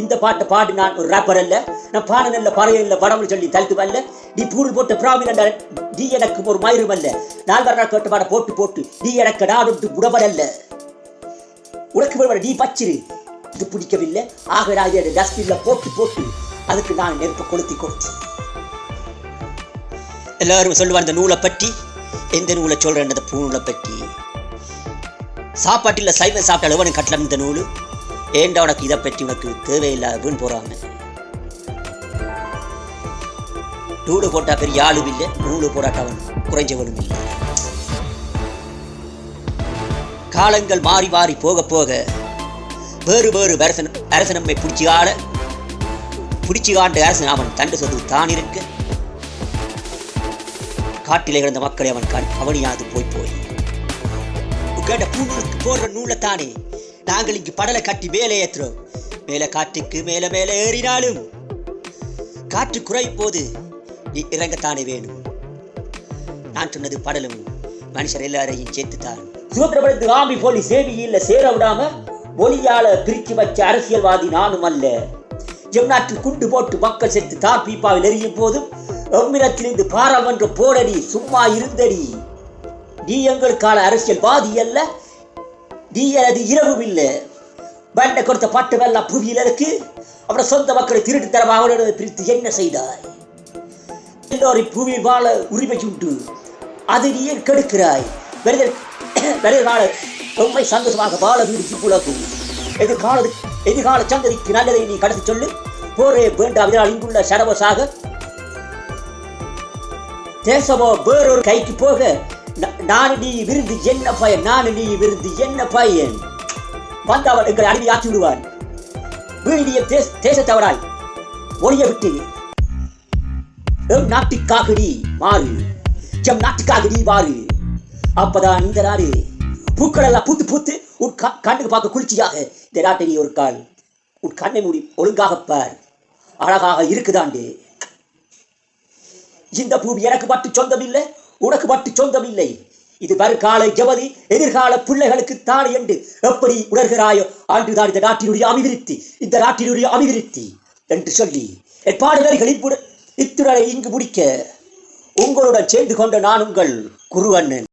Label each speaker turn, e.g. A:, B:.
A: இந்த பாட்டை பாடு நான் ஒரு ரேப்பர் அல்ல. நான் பாடல் நல்ல பறைய இல்ல படம்னு சொல்லி தழுத்து அல்ல நீ பூணு போட்ட பிராமின் நீ எனக்கு ஒரு மயிரும் அல்ல. நான் வர பாட போட்டு போட்டு நீ எனக்கு நாடு உடவடல்ல உனக்கு விட நீ பச்சிரு. இது பிடிக்கவில்லை. ஆக நான் டஸ்ட்பின்ல போட்டு போட்டு அதுக்கு நான் நெருப்பு கொளுத்தி கொடுத்து எல்லாரும் சொல்லுவாங்க இந்த நூலை பற்றி? எந்த நூலை சொல்கிறேன் அந்த பூநூலை பற்றி. சாப்பாட்டில் சைவம் சாப்பிட்ட எவனும் கட்டலாம் இந்த நூல்? ஏண்டா உனக்கு இதை பற்றி உனக்கு தேவையில்லாத வீண் போறாங்க? நூலு போட்டா பெரிய ஆளும் இல்லை நூலு போடாட்டவன் குறைஞ்சவனும் இல்லை. காலங்கள் மாறி மாறி போக போக வேறு வேறு அரசன் அரசனம்மை பிடிச்சி ஆட பிடிச்சி ஆண்டு அரசன் அவன் தண்டு சொத்து தான் இருக்க. காட்டிலே கிடந்த மக்களை அவன் கண் அவனியாது போய் போய். கேட்ட பூநூலுக்கு போடுற நூலை தானே நாங்கள் இங்கு படலை கட்டி மேலே ஏற்றுறோம். மேலே காற்றுக்கு மேலே மேலே ஏறினாலும் காற்று குறை போது நீ இறங்கத்தானே வேணும். நான் சொன்னது படலும் மனுஷர் எல்லாரையும் சேர்த்துத்தான். சுதந்திரப்படுத்து ஆமி போலி சேவியில் சேர விடாம மொழியால பிரித்து வச்ச அரசியல்வாதி நானும் அல்ல. ஜெம்நாட்டில் குண்டு போட்டு மக்கள் செத்து தார் பீப்பாவில் எரியும் போதும் எம்மிடத்திலிருந்து பாராமன்ற போடடி சும்மா இருந்தடி. நீ எங்களுக்கான அரசியல்வாதி அல்ல. நீ எனது இரவும் இல்லை. பண்டை கொடுத்த பட்டு வெள்ளம் புவியில் இருக்கு. அப்புறம் சொந்த மக்களை திருட்டு தரமாக பிரித்து என்ன செய்தாய்? எல்லோரும் புவி வாழ உரிமை உண்டு. அது நீ ஏன் கெடுக்கிறாய்? வாழ ரொம்ப சந்தோஷமாக வாழ வீடு புலகும் எதிர்கால எதிர்கால சந்ததிக்கு நல்லதை நீ கடத்தி சொல்லு. போரே வேண்டாம் இதனால் இங்குள்ள சரவசாக. தேசமோ வேறொரு கைக்கு போக ந- விருந்து என்ன பயன்? நான் நீ விருந்து என்ன பயன்? வந்தவன் எங்களை அடிமையாக்கி விடுவான். வீடிய தேச தேசத்தவராய் ஒளிய விட்டு. எம் நாட்டுக்காகடி மாறு. எம் நாட்டுக்காகடி மாறு. அப்பதான் இந்த நாடு பூக்களெல்லாம் பூத்து பூத்து உன் க- கண்ணுக்கு பார்க்க குளிர்ச்சியாக. இந்த நாட்டை நீ ஒரு கால். உன் கண்ணை மூடி ஒழுங்காக பார். அழகாக இருக்குதாண்டே. இந்த பூமி எனக்கு மட்டும் சொந்தம் இல்லை உனக்கு மட்டும் சொந்தம் இல்லை இது வருங்கால ஜவதி எதிர்கால பிள்ளைகளுக்கு தானே என்று எப்படி உணர்கிறாயோ அன்றுதான் இந்த நாட்டினுடைய அபிவிருத்தி இந்த நாட்டினுடைய அபிவிருத்தி என்று சொல்லி என் பாடுதல்கள் இப்புட இங்கு முடிக்க உங்களுடன் சேர்ந்து கொண்ட நான் உங்கள் குருவண்ணன்.